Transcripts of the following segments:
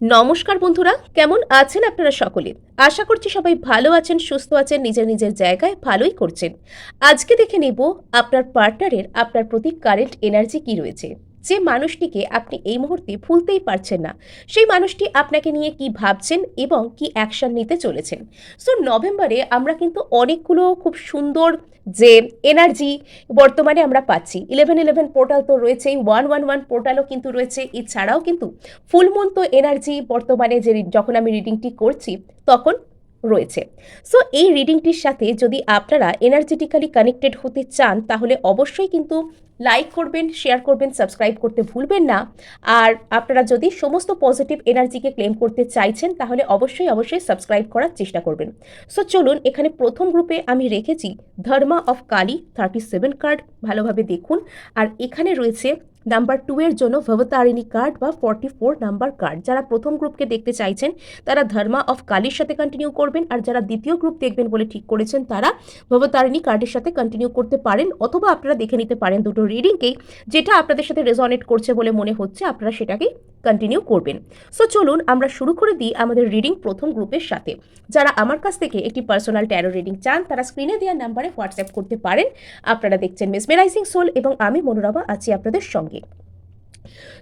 নমস্কার বন্ধুরা, কেমন আছেন আপনারা সকলে? আশা করছি সবাই ভালো আছেন, সুস্থ আছেন, নিজের নিজের জায়গায় ভালোই করছেন। আজকে দেখে নেব আপনার পার্টনারের আপনার প্রতি কারেন্ট এনার্জি কি রয়েছে। যে মানুষটিকে আপনি এই মুহূর্তে ভুলতেই পারছেন না, সেই মানুষটি আপনাকে নিয়ে কি ভাবছেন এবং কি অ্যাকশন নিতে চলেছেন। সো নভেম্বরে আমরা কিন্তু অনেকগুলো খুব সুন্দর যে এনার্জি বর্তমানে আমরা পাচ্ছি। ইলেভেন ইলেভেন পোর্টাল তো রয়েছেই ওয়ান ওয়ান ওয়ান পোর্টালও কিন্তু রয়েছে। এছাড়াও কিন্তু ফুলমন্ত এনার্জি বর্তমানে যে যখন আমি রিডিংটি করছি, তখন রয়েছে। সো এই রিডিংটির সাথে যদি আপনারা এনার্জেটিক্যালি কানেক্টেড হতে চান, তাহলে অবশ্যই কিন্তু লাইক করবেন শেয়ার করবেন সাবস্ক্রাইব করতে ভুলবেন না। আর আপনারা যদি সমস্ত পজিটিভ এনার্জিকে ক্লেম করতে চাইছেন, তাহলে অবশ্যই অবশ্যই সাবস্ক্রাইব করার চেষ্টা করবেন। সো চলুন এখানে প্রথম গ্রুপে আমি রেখেছি Dharma of Kali thirty seven card ভালোভাবে দেখুন। আর এখানে রয়েছে নাম্বার টু এর জন্য ভবতারিণী কার্ড বা ফর্টি ফোর নাম্বার কার্ড যারা প্রথম গ্রুপকে দেখতে চাইছেন, তারা ধর্মা অফ কালির সাথে কন্টিনিউ করবেন, আর যারা দ্বিতীয় গ্রুপ দেখবেন বলে ঠিক করেছেন, তারা ভবতারিণী কার্ডের সাথে কন্টিনিউ করতে পারেন, অথবা আপনারা দেখে নিতে পারেন দুটো রিডিংকেই যেটা আপনাদের সাথে রেজনেট করছে বলে মনে হচ্ছে, আপনারা সেটাকেই কন্টিনিউ করবেন। সো চলুন আমরা শুরু করে দিই আমাদের রিডিং প্রথম গ্রুপের সাথে। যারা আমার কাছ থেকে একটি পার্সোনাল ট্যারো রিডিং চান, তারা স্ক্রিনে দেওয়া নাম্বারে হোয়াটসঅ্যাপ করতে পারেন। আপনারা দেখছেন মেসমেরাইজিং সোল এবং আমি, মনোরমা, আছি আপনাদের সঙ্গে।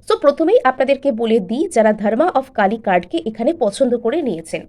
সো প্রথমেই আপনাদেরকে বলে দিই, যারা ধর্মা অফ কালী কার্ডকে এখানে পছন্দ করে নিয়েছেন,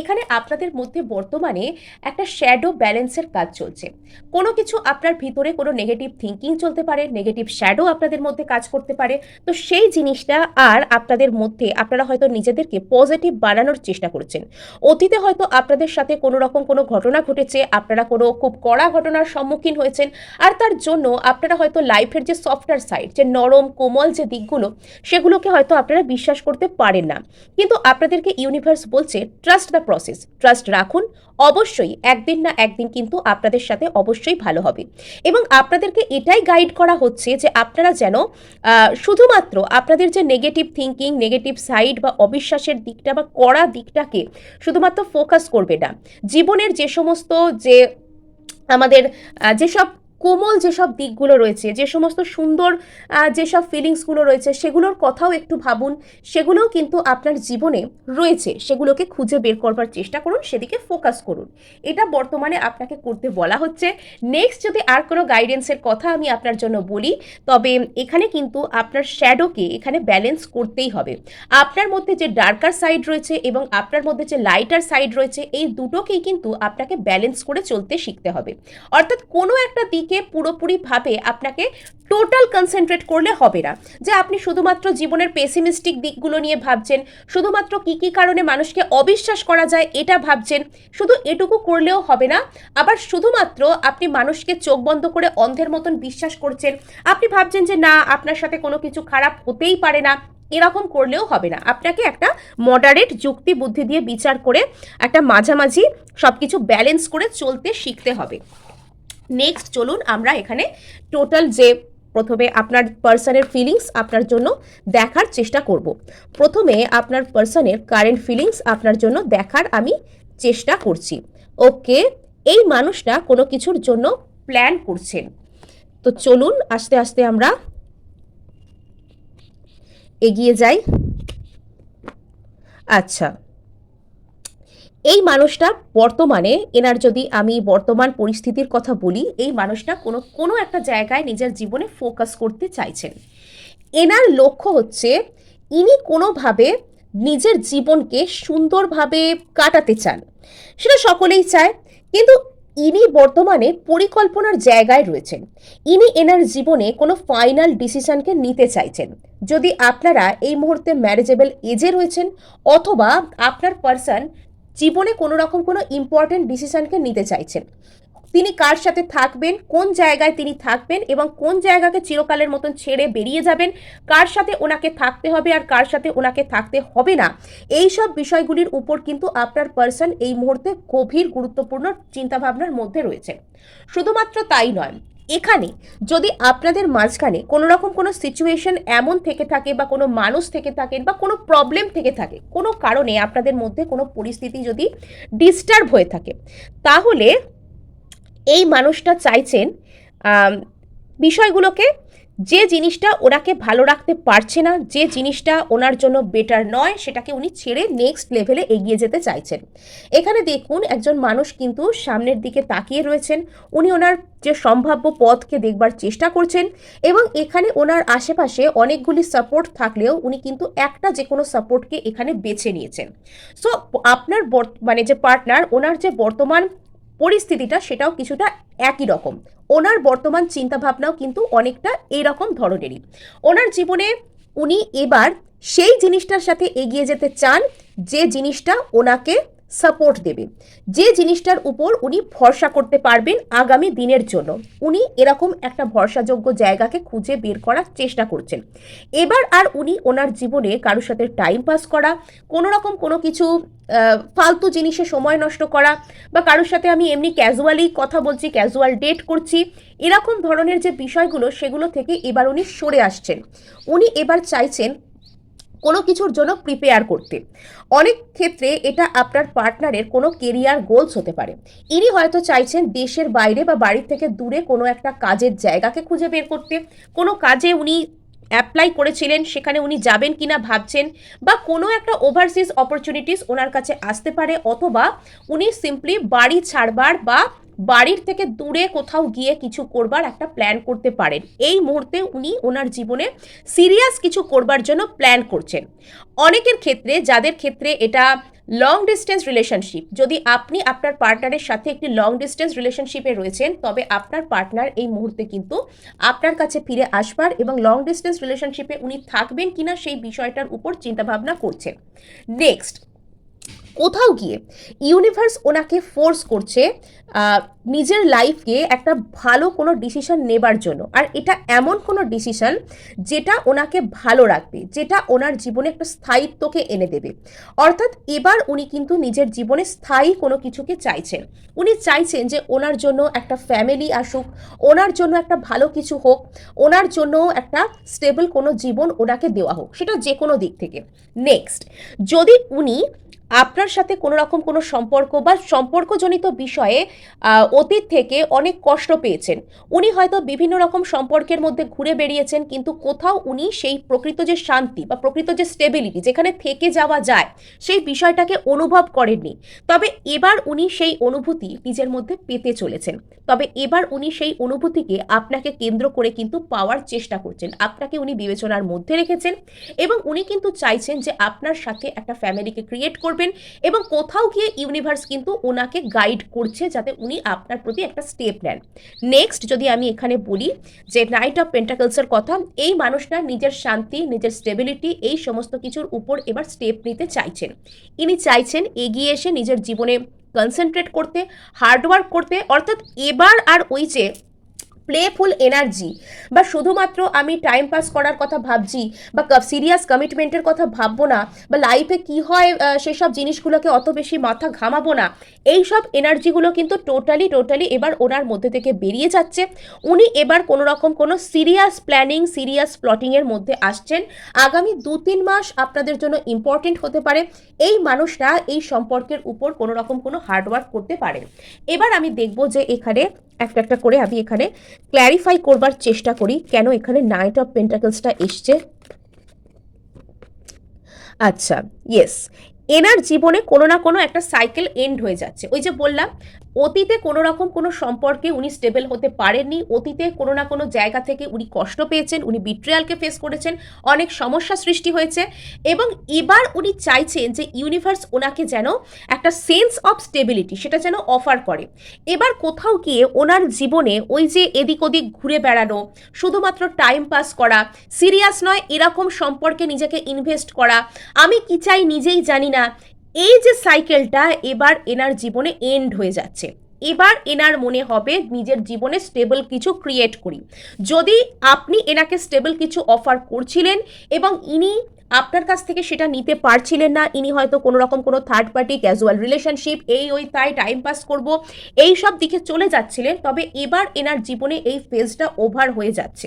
এখানে আপনাদের মধ্যে বর্তমানে একটা শ্যাডো ব্যালেন্সের কাজ চলছে। কোনো কিছু আপনার ভিতরে কোনো নেগেটিভ থিঙ্কিং চলতে পারে নেগেটিভ শ্যাডো আপনাদের মধ্যে কাজ করতে পারে। তো সেই জিনিসটা আর আপনাদের মধ্যে আপনারা হয়তো নিজেদেরকে পজিটিভ বানানোর চেষ্টা করেছেন। অতীতে হয়তো আপনাদের সাথে কোনো রকম কোনো ঘটনা ঘটেছে, আপনারা কোনো খুব কড়া ঘটনার সম্মুখীন হয়েছেন, আর তার জন্য আপনারা হয়তো লাইফের যে সফটওয়্যার সাইড যে নরম কোমল যে দিকগুলো, সেগুলোকে হয়তো আপনারা বিশ্বাস করতে পারেন না। কিন্তু আপনাদেরকে ইউনিভার্স বলছে ট্রাস্ট দ্য প্রসেস ট্রাস্ট রাখুন। অবশ্যই একদিন না একদিন কিন্তু আপনাদের সাথে অবশ্যই ভালো হবে। এবং আপনাদেরকে এটাই গাইড করা হচ্ছে যে আপনারা যেন শুধুমাত্র আপনাদের যে নেগেটিভ থিঙ্কিং নেগেটিভ সাইড বা অবিশ্বাসের দিকটা বা কড়া দিকটাকে শুধুমাত্র ফোকাস করবে না। জীবনের যে সমস্ত যে আমাদের যেসব কোমল যেসব দিকগুলো রয়েছে, যে সমস্ত সুন্দর যেসব ফিলিংসগুলো রয়েছে, সেগুলোর কথাও একটু ভাবুন। সেগুলোও কিন্তু আপনার জীবনে রয়েছে। সেগুলোকে খুঁজে বের করবার চেষ্টা করুন, সেদিকে ফোকাস করুন। এটা বর্তমানে আপনাকে করতে বলা হচ্ছে। নেক্সট যদি আর কোনো গাইডেন্সের কথা আমি আপনার জন্য বলি, তবে এখানে কিন্তু আপনার শ্যাডোকে এখানে ব্যালেন্স করতেই হবে। আপনার মধ্যে যে ডার্কার সাইড রয়েছে এবং আপনার মধ্যে যে লাইটার সাইড রয়েছে, এই দুটোকেই কিন্তু আপনাকে ব্যালেন্স করে চলতে শিখতে হবে। অর্থাৎ কোনো একটা দিকে পুরোপুরিভাবে আপনাকে টোটাল কনসেন্ট্রেট করলে হবে না। যে আপনি শুধুমাত্র জীবনের পেসিমিস্টিক দিকগুলো নিয়ে ভাবছেন, শুধুমাত্র কী কী কারণে মানুষকে অবিশ্বাস করা যায় এটা ভাবছেন, শুধু এটুকু করলেও হবে না। আবার শুধুমাত্র আপনি মানুষকে চোখ বন্ধ করে অন্ধের মতন বিশ্বাস করছেন, আপনি ভাবছেন যে না, আপনার সাথে কোনো কিছু খারাপ হতেই পারে না, এরকম করলেও হবে না। আপনাকে একটা মডারেট যুক্তি বুদ্ধি দিয়ে বিচার করে একটা মাঝামাঝি সব কিছু ব্যালেন্স করে চলতে শিখতে হবে। নেক্সট চলুন আমরা এখানে টোটাল যে প্রথমে আপনার পার্সনের ফিলিংস আপনার জন্য দেখার চেষ্টা করব। প্রথমে আপনার পার্সনের কারেন্ট ফিলিংস আপনার জন্য দেখার আমি চেষ্টা করছি। ওকে এই মানুষটা কোনো কিছুর জন্য প্ল্যান করছেন। তো চলুন আস্তে আস্তে আমরা এগিয়ে যাই। আচ্ছা এই মানুষটা বর্তমানে, এনার যদি আমি বর্তমান পরিস্থিতির কথা বলি, এই মানুষটা কোনো কোনো একটা জায়গায় নিজের জীবনে ফোকাস করতে চাইছেন। এনার লক্ষ্য হচ্ছে, ইনি কোনোভাবে নিজের জীবনকে সুন্দরভাবে কাটাতে চান। সেটা সকলেই চায়, কিন্তু ইনি বর্তমানে পরিকল্পনার জায়গায় রয়েছেন। ইনি এনার জীবনে কোনো ফাইনাল ডিসিশনকে নিতে চাইছেন। যদি আপনারা এই মুহূর্তে ম্যারেজেবল এজে রয়েছেন, অথবা আপনার পার্সন জীবনে কোনো রকম কোনো ইম্পর্টেন্ট ডিসিশনকে নিতে চাইছেন। তিনি কার সাথে থাকবেন, কোন জায়গায় তিনি থাকবেন এবং কোন জায়গাকে চিরকালের মতন ছেড়ে বেরিয়ে যাবেন, কার সাথে ওনাকে থাকতে হবে আর কার সাথে ওনাকে থাকতে হবে না, এই সব বিষয়গুলির উপর কিন্তু আপনার পার্সন এই মুহূর্তে গভীর গুরুত্বপূর্ণ চিন্তাভাবনার মধ্যে রয়েছে। শুধুমাত্র তাই নয় এখানে যদি আপনাদের মাঝখানে কোনো রকম কোনো সিচুয়েশন এমন থেকে থাকে বা কোনো মানুষ থেকে থাকেন বা কোনো প্রবলেম থেকে থাকে, কোনো কারণে আপনাদের মধ্যে কোনো পরিস্থিতি যদি ডিস্টার্ব হয়ে থাকে, তাহলে এই মানুষটা চাইছেন বিষয়গুলোকে যে জিনিসটা ওনাকে ভালো রাখতে পারছে না, যে জিনিসটা ওনার জন্য বেটার নয়, সেটাকে উনি ছেড়ে নেক্সট লেভেলে এগিয়ে যেতে চাইছেন। এখানে দেখুন, একজন মানুষ কিন্তু সামনের দিকে তাকিয়ে রয়েছেন। উনি ওনার যে সম্ভাব্য পথকে দেখবার চেষ্টা করছেন এবং এখানে ওনার আশেপাশে অনেকগুলি সাপোর্ট থাকলেও উনি কিন্তু একটা যে কোনো সাপোর্টকে এখানে বেছে নিয়েছেন। সো আপনার মানে যে পার্টনার ওনার যে বর্তমান পরিস্থিতিটা সেটাও কিছুটা একই রকম। ওনার বর্তমান চিন্তাভাবনাও কিন্তু অনেকটা এরকম ধরনেরই। ওনার জীবনে উনি এবার সেই জিনিসটার সাথে এগিয়ে যেতে চান, যে জিনিসটা ওনাকে সাপোর্ট দেবে। যে জিনিসটার উপর উনি ভরসা করতে পারবেন আগামী দিনের জন্য, উনি এরকম একটা ভরসাযোগ্য জায়গাকে খুঁজে বের করার চেষ্টা করছেন। এবার আর উনি ওনার জীবনে কারোর সাথে টাইম পাস করা, কোনো রকম কোনো কিছু ফালতু জিনিসে সময় নষ্ট করা বা কারোর সাথে আমি এমনি ক্যাজুয়ালি কথা বলছি ক্যাজুয়াল ডেট করছি, এরকম ধরনের যে বিষয়গুলো সেগুলো থেকে এবার উনি সরে আসছেন। উনি এবার চাইছেন কোনো কিছুর জন্য প্রিপেয়ার করতে। অনেক ক্ষেত্রে এটা আপনার পার্টনারের কোনো কেরিয়ার গোলস হতে পারে। ইনি হয়তো চাইছেন দেশের বাইরে বা বাড়ির থেকে দূরে কোনো একটা কাজের জায়গাকে খুঁজে বের করতে। কোনো কাজে উনি অ্যাপ্লাই করেছিলেন, সেখানে উনি যাবেন কিনা ভাবছেন বা কোনো একটা ওভারসিজ অপরচুনিটিস ওনার কাছে আসতে পারে অথবা উনি সিম্পলি বাড়ি ছাড়বার বা বাড়ির থেকে দূরে কোথাও গিয়ে কিছু করবার একটা প্ল্যান করতে পারেন। এই মুহূর্তে উনি ওনার জীবনে সিরিয়াস কিছু করবার জন্য প্ল্যান করছেন। অনেকের ক্ষেত্রে, যাদের ক্ষেত্রে এটা লং ডিস্টেন্স রিলেশনশিপ যদি আপনি আপনার পার্টনারের সাথে একটি লং ডিস্টেন্স রিলেশনশিপে রয়েছেন, তবে আপনার পার্টনার এই মুহূর্তে কিন্তু আপনার কাছে ফিরে আসবার এবং লং ডিস্টেন্স রিলেশনশিপে উনি থাকবেন কিনা সেই বিষয়টার উপর চিন্তাভাবনা করছেন। নেক্সট কোথাও গিয়ে ইউনিভার্স ওনাকে ফোর্স করছে নিজের লাইফকে একটা ভালো কোনো ডিসিশন নেবার জন্য। আর এটা এমন কোনো ডিসিশন যেটা ওনাকে ভালো রাখবে, যেটা ওনার জীবনে একটা স্থায়িত্বকে এনে দেবে। অর্থাৎ এবার উনি কিন্তু নিজের জীবনে স্থায়ী কোনো কিছুকে চাইছেন। উনি চাইছেন যে ওনার জন্য একটা ফ্যামিলি আসুক, ওনার জন্য একটা ভালো কিছু হোক, ওনার জন্য একটা স্টেবল কোনো জীবন ওনাকে দেওয়া হোক। সেটা যে কোনো দিক থেকে। নেক্সট যদি উনি আপনার সাথে কোনো রকম কোনো সম্পর্ক বা সম্পর্কজনিত বিষয়ে অতীত থেকে অনেক কষ্ট পেয়েছেন। উনি হয়তো বিভিন্ন রকম সম্পর্কের মধ্যে ঘুরে বেরিয়েছেন কিন্তু কোথাও উনি সেই প্রকৃত যে শান্তি বা প্রকৃত যে স্টেবিলিটি যেখানে থেকে যাওয়া যায়, সেই বিষয়টাকে অনুভব করেননি। তবে এবার উনি সেই অনুভূতি নিজের মধ্যে পেতে চলেছেন। তবে এবার উনি সেই অনুভূতিকে আপনাকে কেন্দ্র করে কিন্তু পাওয়ার চেষ্টা করছেন। আপনাকে উনি বিবেচনার মধ্যে রেখেছেন এবং উনি কিন্তু চাইছেন যে আপনার সাথে একটা ফ্যামিলিকে ক্রিয়েট করবেন এবং কোথাও গিয়ে ইউনিভার্স কিন্তু ওনাকে গাইড করছে যাতে উনি আপনার প্রতি একটা স্টেপ নেন। নেক্সট যদি আমি এখানে বলি যে নাইট অফ পেন্টাকলসের কথা, এই মানুষটা নিজের শান্তি, নিজের স্টেবিলিটি এই সমস্ত কিছুর উপর এবার স্টেপ নিতে চাইছেন। ইনি চাইছেন এগিয়ে এসে নিজের জীবনে কনসেন্ট্রেট করতে হার্ডওয়ার্ক করতে, অর্থাৎ এবার আর ওই যে প্লেফুল এনার্জি বা শুধুমাত্র আমি টাইম পাস করার কথা ভাবছি বা সিরিয়াস কমিটমেন্টের কথা ভাববো না বা লাইফে কি হয় সেসব জিনিসগুলোকে অত বেশি মাথা ঘামাবো না। এই সব এনার্জিগুলো কিন্তু টোটালি টোটালি এবার ওনার মধ্যে থেকে বেরিয়ে যাচ্ছে। উনি এবার কোনো রকম কোনো সিরিয়াস প্ল্যানিং সিরিয়াস প্লটিংয়ের মধ্যে আসছেন। আগামী দু তিন মাস আপনাদের জন্য ইম্পর্টেন্ট হতে পারে। এই মানুষরা এই সম্পর্কের উপর কোনো রকম কোনো হার্ডওয়ার্ক করতে পারেন। এবার আমি দেখব যে এখানে একটা একটা করে আমি এখানে ক্ল্যারিফাই করবার চেষ্টা করি কেন এখানে নাইট অফ পেন্টাকলসটা এসছে। আচ্ছা ইয়েস এনার জীবনে কোনো না কোনো একটা সাইকেল এন্ড হয়ে যাচ্ছে। ওই যে বললাম অতীতে কোনো রকম কোনো সম্পর্কে উনি স্টেবল হতে পারেননি। অতীতে কোনো না কোনো জায়গা থেকে উনি কষ্ট পেয়েছেন, উনি বিট্রিয়ালকে ফেস করেছেন, অনেক সমস্যা সৃষ্টি হয়েছে এবং এবার উনি চাইছেন যে ইউনিভার্স ওনাকে যেন একটা সেন্স অফ স্টেবিলিটি সেটা যেন অফার করে। এবার কোথাও গিয়ে ওনার জীবনে ওই যে এদিক ওদিক ঘুরে বেড়ানো, শুধুমাত্র টাইম পাস করা সিরিয়াস নয়, এরকম সম্পর্কে নিজেকে ইনভেস্ট করা, আমি কি চাই নিজেই জানি না এই যে সাইকেলটা এবার এনার জীবনে এন্ড হয়ে যাচ্ছে। এবার এনার মনে হবে নিজের জীবনে স্টেবল কিছু ক্রিয়েট করি। যদি আপনি এনাকে স্টেবল কিছু অফার করছিলেন এবং ইনি আপনার কাছ থেকে সেটা নিতে পারছিলেন না, ইনি হয়তো কোনো রকম কোনো থার্ড পার্টি ক্যাজুয়াল রিলেশনশিপ এই ওই তাই টাইম পাস করব, এই সব দিকে চলে যাচ্ছিলেন, তবে এবার এনার জীবনে এই ফেজটা ওভার হয়ে যাচ্ছে।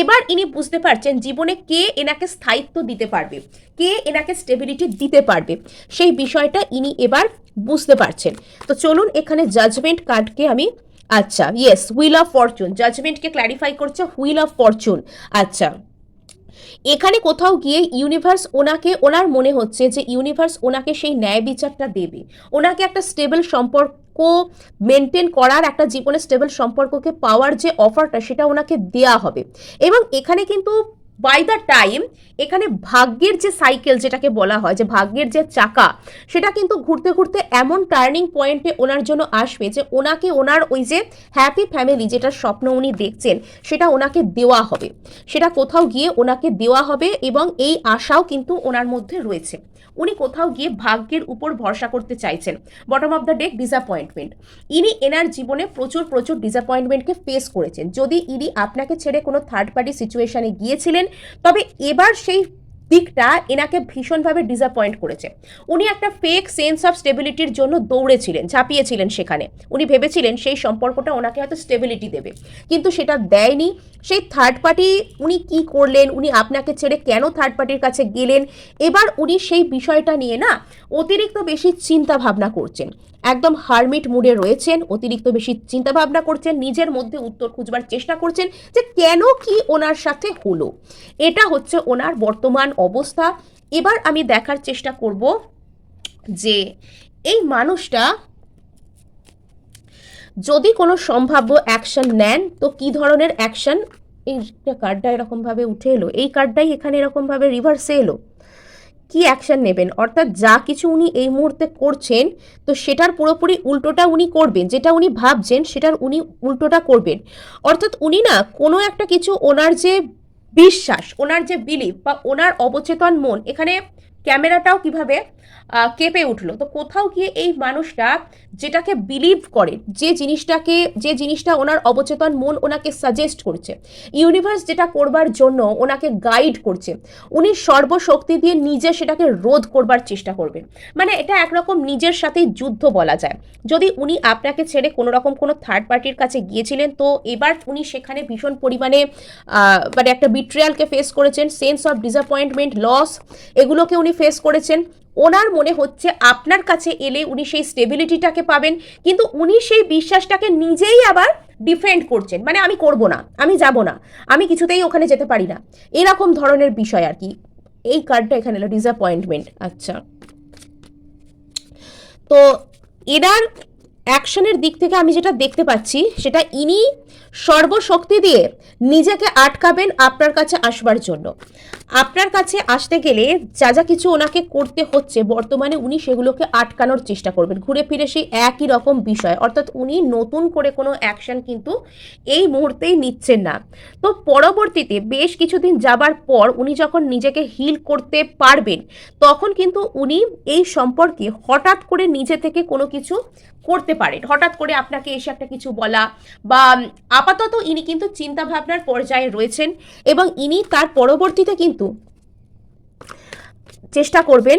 এবার ইনি বুঝতে পারছেন জীবনে কে এনাকে স্থায়িত্ব দিতে পারবে, কে এনাকে স্টেবিলিটি দিতে পারবে, সেই বিষয়টা ইনি এবার বুঝতে পারছেন। তো চলুন এখানে জাজমেন্ট কার্ডকে আমি আচ্ছা ইয়েস হুইল অফ ফরচুন জাজমেন্টকে ক্ল্যারিফাই করছে হুইল অফ ফরচুন আচ্ছা। এখানে কোথাও গিয়ে ইউনিভার্স ওনাকে, ওনার মনে হচ্ছে যে ইউনিভার্স ওনাকে সেই ন্যায় বিচারটা দেবে। ওনাকে একটা স্টেবল সম্পর্ক মেনটেন করার, একটা জীবনে স্টেবল সম্পর্ককে পাওয়ার যে অফারটা সেটা ওনাকে দেয়া হবে। এবং এখানে কিন্তু বাই দ্য টাইম এখানে ভাগ্যের যে সাইকেল যেটাকে বলা হয়, যে ভাগ্যের যে চাকা, সেটা কিন্তু ঘুরতে ঘুরতে এমন টার্নিং পয়েন্টে ওনার জন্য আসবে যে ওনাকে ওনার ওই যে হ্যাপি ফ্যামিলি যেটা স্বপ্ন উনি দেখছেন, সেটা ওনাকে দেওয়া হবে। সেটা কোথাও গিয়ে ওনাকে দেওয়া হবে এবং এই আশাও কিন্তু ওনার মধ্যে রয়েছে। উনি কোথাও গিয়ে ভাগ্যের উপর ভরসা করতে চাইছেন। Bottom of the deck disappointment ইনি এনার জীবনে প্রচুর প্রচুর ডিসঅ্যাপয়েন্টমেন্টকে ফেস করেছেন। যদি ইনি আপনাকে ছেড়ে কোনো থার্ড পার্টি সিচুয়েশানে গিয়েছিলেন, তবে এবার সেই দিকটা এনাকে ভীষণভাবে ডিসঅ্যাপয়েন্ট করেছে। উনি একটা ফেক সেন্স অফ স্টেবিলিটির জন্য দৌড়েছিলেন, ঝাঁপিয়েছিলেন সেখানে। উনি ভেবেছিলেন সেই সম্পর্কটা ওনাকে হয়তো স্টেবিলিটি দেবে। কিন্তু সেটা দেয়নি। সেই থার্ড পার্টি উনি কি করলেন? উনি আপনাকে ছেড়ে কেন থার্ড পার্টির কাছে গেলেন? এবার উনি সেই বিষয়টা নিয়ে না অতিরিক্ত বেশি চিন্তা ভাবনা করছেন। একদম হারমিট মুডে রয়েছেন, অতিরিক্ত বেশি চিন্তা ভাবনা করছেন, নিজের মধ্যে উত্তর খুঁজবার চেষ্টা করছেন যে কেন কি ওনার সাথে হলো। এটা হচ্ছে ওনার বর্তমান অবস্থা। এবার আমি দেখার চেষ্টা করব যে এই মানুষটা যদি কোনো সম্ভাব্য অ্যাকশন নেন, তো কি ধরনের অ্যাকশন এই কার্ডটা এরকমভাবে উঠে এলো। এই কার্ডটাই এখানে এরকমভাবে রিভার্সে এলো। কি অ্যাকশন নেবেন? অর্থাৎ যা কিছু উনি এই মুহূর্তে করছেন, তো সেটার পুরোপুরি উল্টোটা উনি করবেন। যেটা উনি ভাবছেন, সেটার উনি উল্টোটা করবেন। অর্থাৎ উনি না কোনো একটা কিছু ওনার যে বিশ্বাস ওনার যে বিলিভ বা ওনার অবচেতন মন এখানে ক্যামেরাটাও কীভাবে কেঁপে উঠল। তো কোথাও গিয়ে এই মানুষটা যেটাকে বিলিভ করে, যে জিনিসটাকে, যে জিনিসটা ওনার অবচেতন মন ওনাকে সাজেস্ট করছে ইউনিভার্স যেটা করবার জন্য ওনাকে গাইড করছে, উনি সর্বশক্তি দিয়ে নিজে সেটাকে রোধ করবার চেষ্টা করবেন। মানে এটা একরকম নিজের সাথেই যুদ্ধ বলা যায়। যদি উনি আপনাকে ছেড়ে কোনো রকম কোনো থার্ড পার্টির কাছে গিয়েছিলেন, তো এবার উনি সেখানে ভীষণ পরিমাণে মানে একটা বিট্রিয়ালকে ফেস করেছেন সেন্স অফ ডিসঅ্যাপয়েন্টমেন্ট লস এগুলোকে উনি ফেস করেছেন। ওনার মনে হচ্ছে আপনার কাছে এলে উনি সেই স্টেবিলিটিটাকে পাবেন, কিন্তু উনি সেই বিশ্বাসটাকে নিজেই আবার ডিফেন্ড করছেন। মানে আমি করব না, আমি যাব না, আমি কিছুতেই ওখানে যেতে পারি না। এরকম ধরনের বিষয় আর কি। এই কার্ডটা এখানে এলো ডিসঅ্যাপয়েন্টমেন্ট আচ্ছা। তো এনার অ্যাকশনের দিক থেকে আমি যেটা দেখতে পাচ্ছি, সেটা ইনি সর্বশক্তি দিয়ে নিজেকে আটকাবেন আপনার কাছে আসবার জন্য। আপনার কাছে আসতে গেলে যা যা কিছু ওনাকে করতে হচ্ছে বর্তমানে উনি সেগুলোকে আটকানোর চেষ্টা করবেন। ঘুরে ফিরে সেই একই রকম বিষয়। অর্থাৎ উনি নতুন করে কোনো অ্যাকশন কিন্তু এই মুহূর্তেই নিচ্ছেন না। তো পরবর্তীতে বেশ কিছুদিন যাবার পর উনি যখন নিজেকে হিল করতে পারবেন, তখন কিন্তু উনি এই সম্পর্কে হঠাৎ করে নিজে থেকে কোনো কিছু করতে পারেন। হঠাৎ করে আপনাকে এসে একটা কিছু বলা বা আপাতত ইনি কিন্তু চিন্তা ভাবনার পর্যায়ে রয়েছেন এবং ইনি তার পরবর্তীতে কিন্তু চেষ্টা করবেন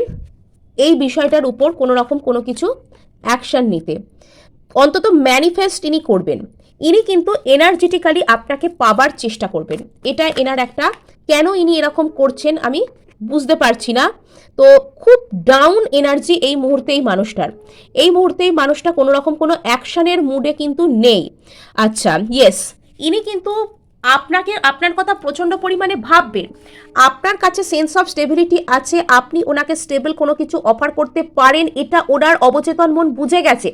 এই বিষয়টার উপর কোনো রকম কোনো কিছু অ্যাকশন নিতে। অন্তত ম্যানিফেস্ট ইনি করবেন। ইনি কিন্তু এনার্জেটিক্যালি আপনাকে পাবার চেষ্টা করবেন। এটা এনার একটা, কেন ইনি এরকম করছেন আমি বুঝতে পারছি না। তো খুব ডাউন এনার্জি এই মুহূর্তে এই মানুষটার। এই মুহূর্তে এই মানুষটা কোনো রকম কোনো অ্যাকশানের মুডে কিন্তু নেই। আচ্ছা ইয়েস ইনি কিন্তু আপনাকে, আপনার কথা প্রচণ্ড পরিমাণে ভাববেন আপনার কাছে সেন্স অফ স্টেবিলিটি আছে, আপনি ওনাকে স্টেবল কোনো কিছু অফার করতে পারেন, এটা ওনার অবচেতন মন বুঝে গেছে।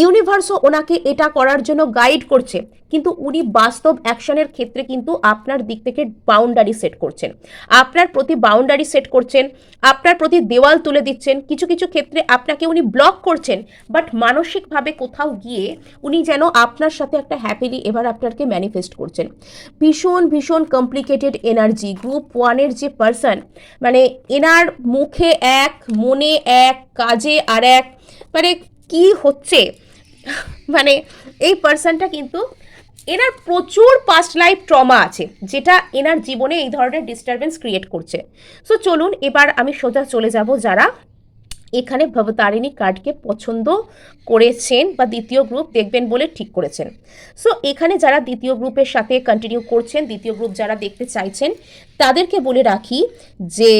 ইউনিভার্সও ওনাকে এটা করার জন্য গাইড করছে। কিন্তু উনি বাস্তব অ্যাকশনের ক্ষেত্রে কিন্তু আপনার দিক থেকে বাউন্ডারি সেট করছেন। আপনার প্রতি বাউন্ডারি সেট করছেন, আপনার প্রতি দেওয়াল তুলে দিচ্ছেন, কিছু কিছু ক্ষেত্রে আপনাকে উনি ব্লক করছেন বাট মানসিকভাবে কোথাও গিয়ে উনি যেন আপনার সাথে একটা হ্যাপিলি এবার আপনাকে ম্যানিফেস্ট করছেন। ভীষণ ভীষণ কমপ্লিকেটেড এনার্জি গ্রুপ ওয়ানের যে পার্সন মানে এনার মুখে এক, মনে এক, কাজে আর এক মানে কি হচ্ছে? মানে এই পার্সনটা কিন্তু এনার প্রচুর পাস্ট লাইফ ট্রমা আছে, যেটা এনার জীবনে এই ধরনের ডিস্টারবেন্স ক্রিয়েট করছে। সো চলুন এবার আমি সোজা চলে যাব যারা এখানে ভবতারিণী কার্ডকে পছন্দ করেছেন বা দ্বিতীয় গ্রুপ দেখবেন বলে ঠিক করেছেন। সো এখানে যারা দ্বিতীয় গ্রুপের সাথে কন্টিনিউ করছেন, দ্বিতীয় গ্রুপ যারা দেখতে চাইছেন, তাদেরকে বলে রাখি যে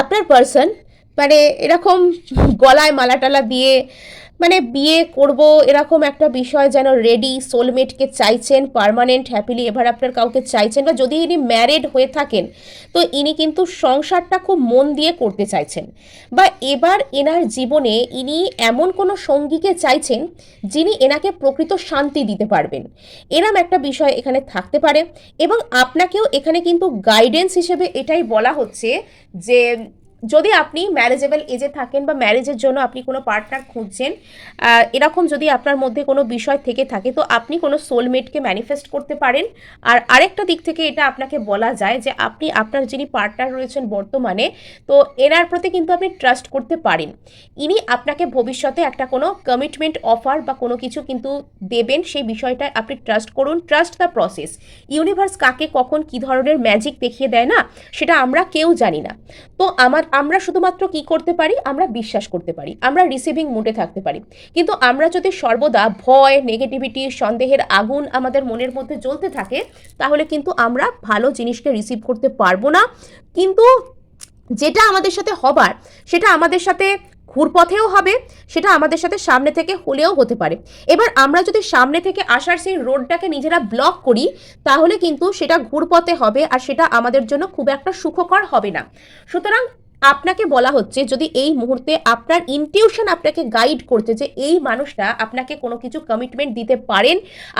আপনার পার্সন মানে এরকম গলায় মালা টালা দিয়ে মানে বিয়ে করব এরকম একটা বিষয় যেন রেডি সোলমেটকে চাইছেন পার্মানেন্ট হ্যাপিলি এভার আপনার কাউকে চাইছেন বা যদি ইনি ম্যারেড হয়ে থাকেন, তো ইনি কিন্তু সংসারটা খুব মন দিয়ে করতে চাইছেন। বা এবার এনার জীবনে ইনি এমন কোনো সঙ্গীকে চাইছেন, যিনি এনাকে প্রকৃত শান্তি দিতে পারবেন। এরম একটা বিষয় এখানে থাকতে পারে এবং আপনাকেও এখানে কিন্তু গাইডেন্স হিসেবে এটাই বলা হচ্ছে যে যদি আপনি ম্যারেজেবল এজে থাকেন বা ম্যারেজের জন্য আপনি কোনো পার্টনার খুঁজছেন এরকম যদি আপনার মধ্যে কোনো বিষয় থেকে থাকে, তো আপনি কোনো সোলমেটকে ম্যানিফেস্ট করতে পারেন। আর আরেকটা দিক থেকে এটা আপনাকে বলা যায় যে, আপনি আপনার যিনি পার্টনার রয়েছেন বর্তমানে, তো এনার প্রতি কিন্তু আপনি ট্রাস্ট করতে পারেন। ইনি আপনাকে ভবিষ্যতে একটা কোনো কমিটমেন্ট অফার বা কোনো কিছু কিন্তু দেবেন, সেই বিষয়টায় আপনি ট্রাস্ট করুন। ট্রাস্ট দ্য প্রসেস ইউনিভার্স কাকে কখন কি ধরনের ম্যাজিক দেখিয়ে দেয় না, সেটা আমরা কেউ জানি না। তো আমার আমরা শুধুমাত্র কি করতে পারি? আমরা বিশ্বাস করতে পারি। আমরা রিসিভিং মুডে থাকতে পারি। কিন্তু আমরা যদি সর্বদা ভয় নেগেটিভিটি সন্দেহের আগুন আমাদের মনের মধ্যে জ্বলতে থাকে, তাহলে কিন্তু আমরা ভালো জিনিসকে রিসিভ করতে পারব না। কিন্তু যেটা আমাদের সাথে হবার, সেটা আমাদের সাথে ঘুরপথেও হবে, সেটা আমাদের সাথে সামনে থেকে হলেও হতে পারে। এবার আমরা যদি সামনে থেকে আসার সেই রোডটাকে নিজেরা ব্লক করি, তাহলে কিন্তু সেটা ঘুরপথে হবে আর সেটা আমাদের জন্য খুব একটা সুখকর হবে না। সুতরাং আপনাকে বলা হচ্ছে যদি এই মুহূর্তে আপনার ইনটিউশন আপনাকে গাইড করছে যে এই মানুষটা আপনাকে কোনো কিছু কমিটমেন্ট দিতে পারেন,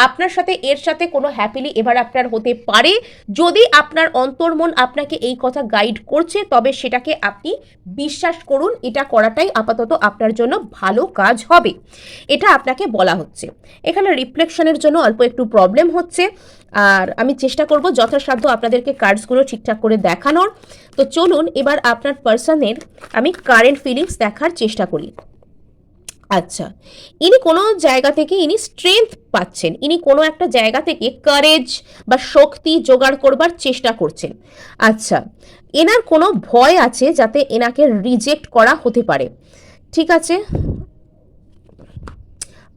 আপনার সাথে, এর সাথে কোনো হ্যাপিলি এবার আপনার হতে পারে, যদি আপনার অন্তর্মন আপনাকে এই কথা গাইড করছে, তবে সেটাকে আপনি বিশ্বাস করুন, এটা করাটাই আপাতত আপনার জন্য ভালো কাজ হবে। এটা আপনাকে বলা হচ্ছে। এখানে রিফ্লেকশনের জন্য অল্প একটু প্রবলেম হচ্ছে। আর আমি চেষ্টা করব যথাসাধ্য আপনাদেরকে কার্ডসগুলো ঠিকঠাক করে দেখানোর। তো চলুন এবার আপনার পার্সনের আমি কারেন্ট ফিলিংস দেখার চেষ্টা করি। আচ্ছা ইনি কোনো জায়গা থেকে ইনি স্ট্রেংথ পাচ্ছেন। ইনি কোনো একটা জায়গা থেকে কারেজ বা শক্তি জোগাড় করবার চেষ্টা করছেন। আচ্ছা এনার কোনো ভয় আছে যাতে এনাকে রিজেক্ট করা হতে পারে? ঠিক আছে?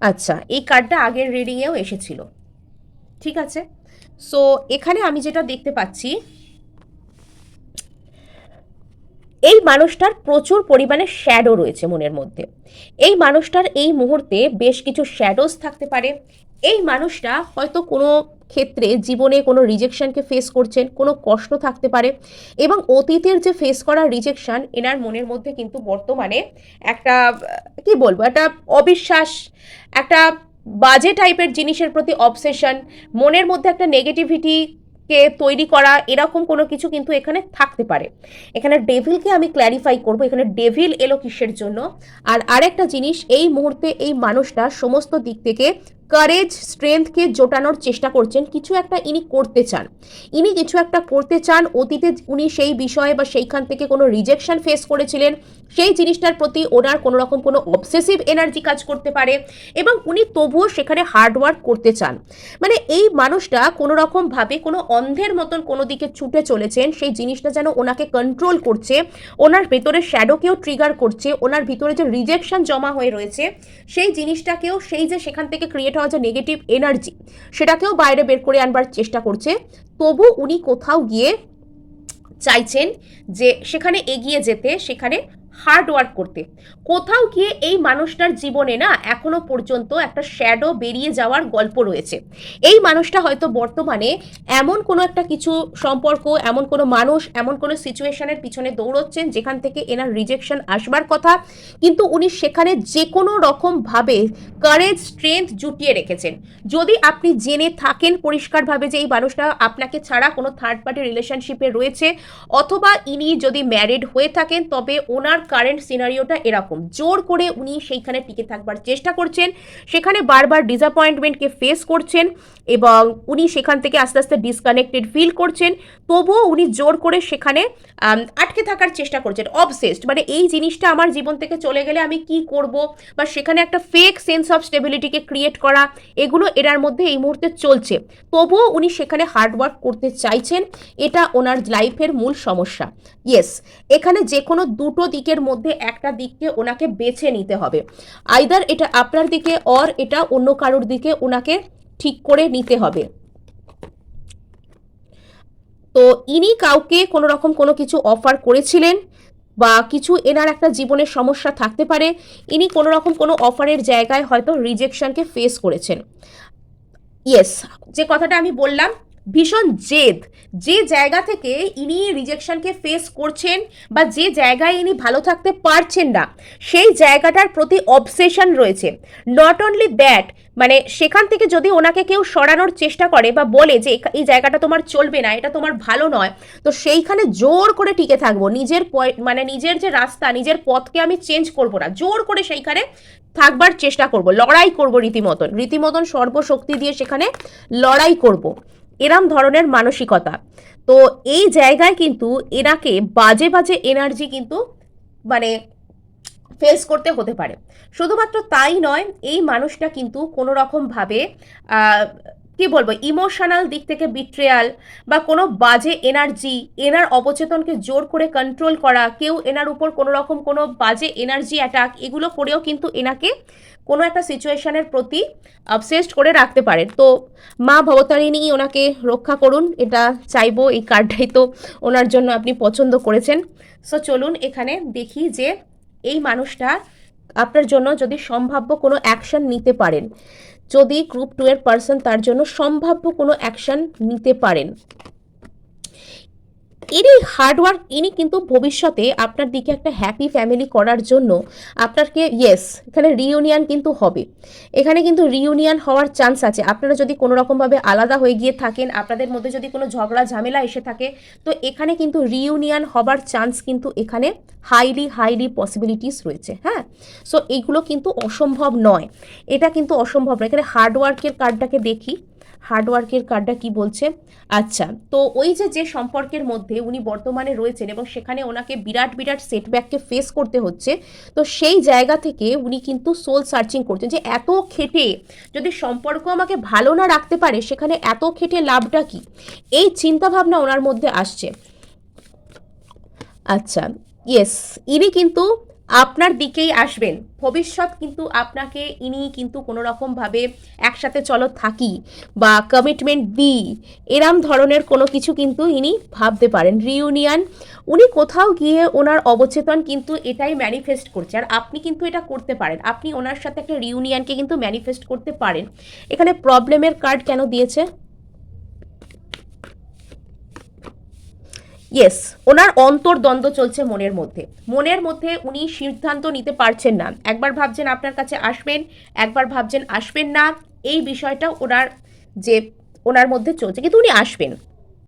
আচ্ছা এই কার্ডটা আগের রিডিংয়েও এসেছিল। ঠিক আছে? সো এখানে আমি যেটা দেখতে পাচ্ছি, এই মানুষটার প্রচুর পরিমাণে শ্যাডো রয়েছে মনের মধ্যে। এই মানুষটার এই মুহূর্তে বেশ কিছু শ্যাডোজ থাকতে পারে। এই মানুষটা হয়তো কোনো ক্ষেত্রে জীবনে কোনো রিজেকশানকে ফেস করছেন, কোনো কষ্ট থাকতে পারে এবং অতীতের যে ফেস করা রিজেকশন এনার মনের মধ্যে কিন্তু বর্তমানে একটা, কি বলব, একটা অবিশ্বাস, একটা বাজে টাইপের জিনিসের প্রতি অবসেশন মনের মধ্যে একটা নেগেটিভিটি কে তৈরি করা, এরকম কোনো কিছু কিন্তু এখানে থাকতে পারে। এখানে ডেভিলকে আমি ক্ল্যারিফাই করব, এখানে ডেভিল এলো কিসের জন্য? আর আরেকটা জিনিস, এই মুহূর্তে এই মানুষটা সমস্ত দিক থেকে কারেজ স্ট্রেংথকে জোটানোর চেষ্টা করছেন, কিছু একটা ইনি করতে চান। ইনি কিছু একটা করতে চান, অতীতে উনি সেই বিষয়ে বা সেইখান থেকে কোনো রিজেকশন ফেস করেছিলেন, সেই জিনিসটার প্রতি ওনার কোনো রকম কোনো অবসেসিভ এনার্জি কাজ করতে পারে এবং উনি তবুও সেখানে হার্ডওয়ার্ক করতে চান। মানে এই মানুষটা কোনো রকমভাবে কোনো অন্ধের মতন কোনো দিকে ছুটে চলেছেন, সেই জিনিসটা যেন ওনাকে কন্ট্রোল করছে, ওনার ভেতরে শ্যাডোকেও ট্রিগার করছে, ওনার ভিতরে যে রিজেকশন জমা হয়ে রয়েছে, সেই জিনিসটাকেও, সেই যে সেখান থেকে ক্রিয়েট হওয়া হচ্ছে নেগেটিভ এনার্জি সেটাকেও বাইরে বের করে আনবার চেষ্টা করছে। তবু উনি কোথাও গিয়ে চাইছেন যে সেখানে এগিয়ে যেতে, সেখানে হার্ড ওয়ার্ক করতে। কোথাও গিয়ে এই মানুষটার জীবনে না এখনও পর্যন্ত একটা শ্যাডো বেরিয়ে যাওয়ার গল্প রয়েছে। এই মানুষটা হয়তো বর্তমানে এমন কোনো একটা কিছু সম্পর্ক, এমন কোনো মানুষ, এমন কোনো সিচুয়েশনের পিছনে দৌড়চ্ছেন যেখান থেকে এনার রিজেকশন আসবার কথা, কিন্তু উনি সেখানে যে কোনো রকমভাবে কারেজ স্ট্রেংথ জুটিয়ে রেখেছেন। যদি আপনি জেনে থাকেন পরিষ্কারভাবে যে এই মানুষটা আপনাকে ছাড়া কোনো থার্ড পার্টি রিলেশনশিপে রয়েছে, অথবা ইনি যদি ম্যারিড হয়ে থাকেন, তবে ওনার কারেন্ট সিনারিওটা এরকম। জোর করে উনি সেইখানে টিকে থাকবার চেষ্টা করছেন। সেখানে বারবার ডিসঅ্যাপয়েন্টমেন্টকে ফেস করছেন এবং উনি সেখান থেকে আস্তে আস্তে ডিসকানেক্টেড ফিল করছেন। তবুও উনি জোর করে সেখানে আটকে থাকার চেষ্টা করছেন। অবসেসড মানে এই জিনিসটা আমার জীবন থেকে চলে গেলে আমি কি করব বা সেখানে একটা ফেক সেন্স অফ স্টেবিলিটিকে ক্রিয়েট করা, এগুলো এরার মধ্যে এই মুহূর্তে চলছে। তবুও উনি সেখানে হার্ডওয়ার্ক করতে চাইছেন। এটা ওনার লাইফের মূল সমস্যা। ইয়েস এখানে যে কোনো দুটো দিকের মধ্যে একটা দিককে ওনাকে বেছে নিতে হবে। আইদার এটা আপনার দিকে, অর এটা অন্য কারোর দিকে ওনাকে ঠিক করে নিতে হবে। তো ইনি কাউকে কোনো রকম কোনো কিছু অফার করেছিলেন বা কিছু এনার একটা জীবনের সমস্যা থাকতে পারে, ইনি কোনো রকম কোনো অফারের জায়গায় হয়তো রিজেকশনকে ফেস করেছেন। ইয়েস যে কথাটা আমি বললাম ভীষণ জেদ, যে জায়গা থেকে ইনি রিজেকশনকে ফেস করছেন বা যে জায়গায় ইনি ভালো থাকতে পারছেন না, সেই জায়গাটার প্রতি অবসেশন রয়েছে। নট অনলি দ্যাট মানে সেখান থেকে যদি ওনাকে কেউ সরানোর চেষ্টা করে বা বলে যে এই জায়গাটা তোমার চলবে না, এটা তোমার ভালো নয়, তো সেইখানে জোর করে টিকে থাকব। নিজের মানে নিজের যে রাস্তা, নিজের পথকে আমি চেঞ্জ করব না, জোর করে সেইখানে থাকবার চেষ্টা করব, লড়াই করব রীতিমতন। রীতিমতন সর্বশক্তি দিয়ে সেখানে লড়াই করব। এরম ধরনের মানসিকতা। তো এই জায়গায় কিন্তু এনাকে বাজে বাজে এনার্জি কিন্তু মানে ফেস করতে হতে পারে। শুধুমাত্র তাই নয়, এই মানুষটা কিন্তু কোনো রকমভাবে কি বলব ইমোশনাল দিক থেকে বিট্রেয়াল বা কোনো বাজে এনার্জি এনার অবচেতনকে জোর করে কন্ট্রোল করা, কেউ এনার উপর কোনো রকম কোনো বাজে এনার্জি অ্যাটাক এগুলো করেও কিন্তু এনাকে কোনো একটা সিচুয়েশনের প্রতি অবসেসড করে রাখতে পারে। তো মা ভবতারিণী ওনাকে রক্ষা করুন, এটা চাইব, এই কার্ডটাই তো ওনার জন্য আপনি পছন্দ করেছেন। সো চলুন এখানে দেখি যে এই মানুষটা আপনার জন্য যদি সম্ভাব্য কোনো অ্যাকশন নিতে পারেন। যদি গ্রুপ টু এর পার্সন তার জন্য সম্ভাব্য কোনো অ্যাকশন নিতে পারেন। ইনি হার্ডওয়ার্ক ইনি কিন্তু ভবিষ্যতে আপনার দিকে একটা হ্যাপি ফ্যামিলি করার জন্য আপনাকে ইয়েস এখানে রিউনিয়ন কিন্তু হবে। এখানে কিন্তু রিউনিয়ন হওয়ার চান্স আছে। আপনারা যদি কোনো রকমভাবে আলাদা হয়ে গিয়ে থাকেন, আপনাদের মধ্যে যদি কোনো ঝগড়া, ঝামেলা এসে থাকে, তো এখানে কিন্তু রিউনিয়ন হবার চান্স কিন্তু এখানে হাইলি হাইলি পসিবিলিটিস রয়েছে হ্যাঁ? সো এইগুলো কিন্তু অসম্ভব নয়। এটা কিন্তু অসম্ভব নয়। এখানে হার্ডওয়ার্কের কার্ডটাকে দেখি। হার্ডওয়ার্কের কার্ডটা কি বলছে? আচ্ছা তো ওই যে যে সম্পর্কের মধ্যে উনি বর্তমানে রয়েছেন এবং সেখানে ওনাকে বিরাট বিরাট সেটব্যাককে ফেস করতে হচ্ছে, তো সেই জায়গা থেকে উনি কিন্তু সোল সার্চিং করছেন যে, এত খেটে যদি সম্পর্ক আমাকে ভালো না রাখতে পারে, সেখানে এত খেটে লাভটা কি? এই চিন্তাভাবনা ওনার মধ্যে আসছে। আচ্ছা ইয়েস ইনি কিন্তু আপনার দিকেই আসবেন। ভবিষ্যৎ কিন্তু আপনাকে ইনি কিন্তু কোনো রকমভাবে একসাথে চলো থাকি বা কমিটমেন্ট দিই, এরম ধরনের কোনো কিছু কিন্তু ইনি ভাবতে পারেন। রিউনিয়ন উনি কোথাও গিয়ে ওনার অবচেতন কিন্তু এটাই ম্যানিফেস্ট করছে। আর আপনি কিন্তু এটা করতে পারেন। আপনি ওনার সাথে একটা রিউনিয়নকে কিন্তু ম্যানিফেস্ট করতে পারেন। এখানে প্রবলেমের কার্ড কেন দিয়েছে? ইয়েস ওনার অন্তর্দ্বন্দ্ব চলছে মনের মধ্যে। মনের মধ্যে উনি সিদ্ধান্ত নিতে পারছেন না। একবার ভাবছেন আপনার কাছে আসবেন, একবার ভাবছেন আসবেন না। এই বিষয়টা ওনার যে, ওনার মধ্যে চলছে। কিন্তু উনি আসবেন।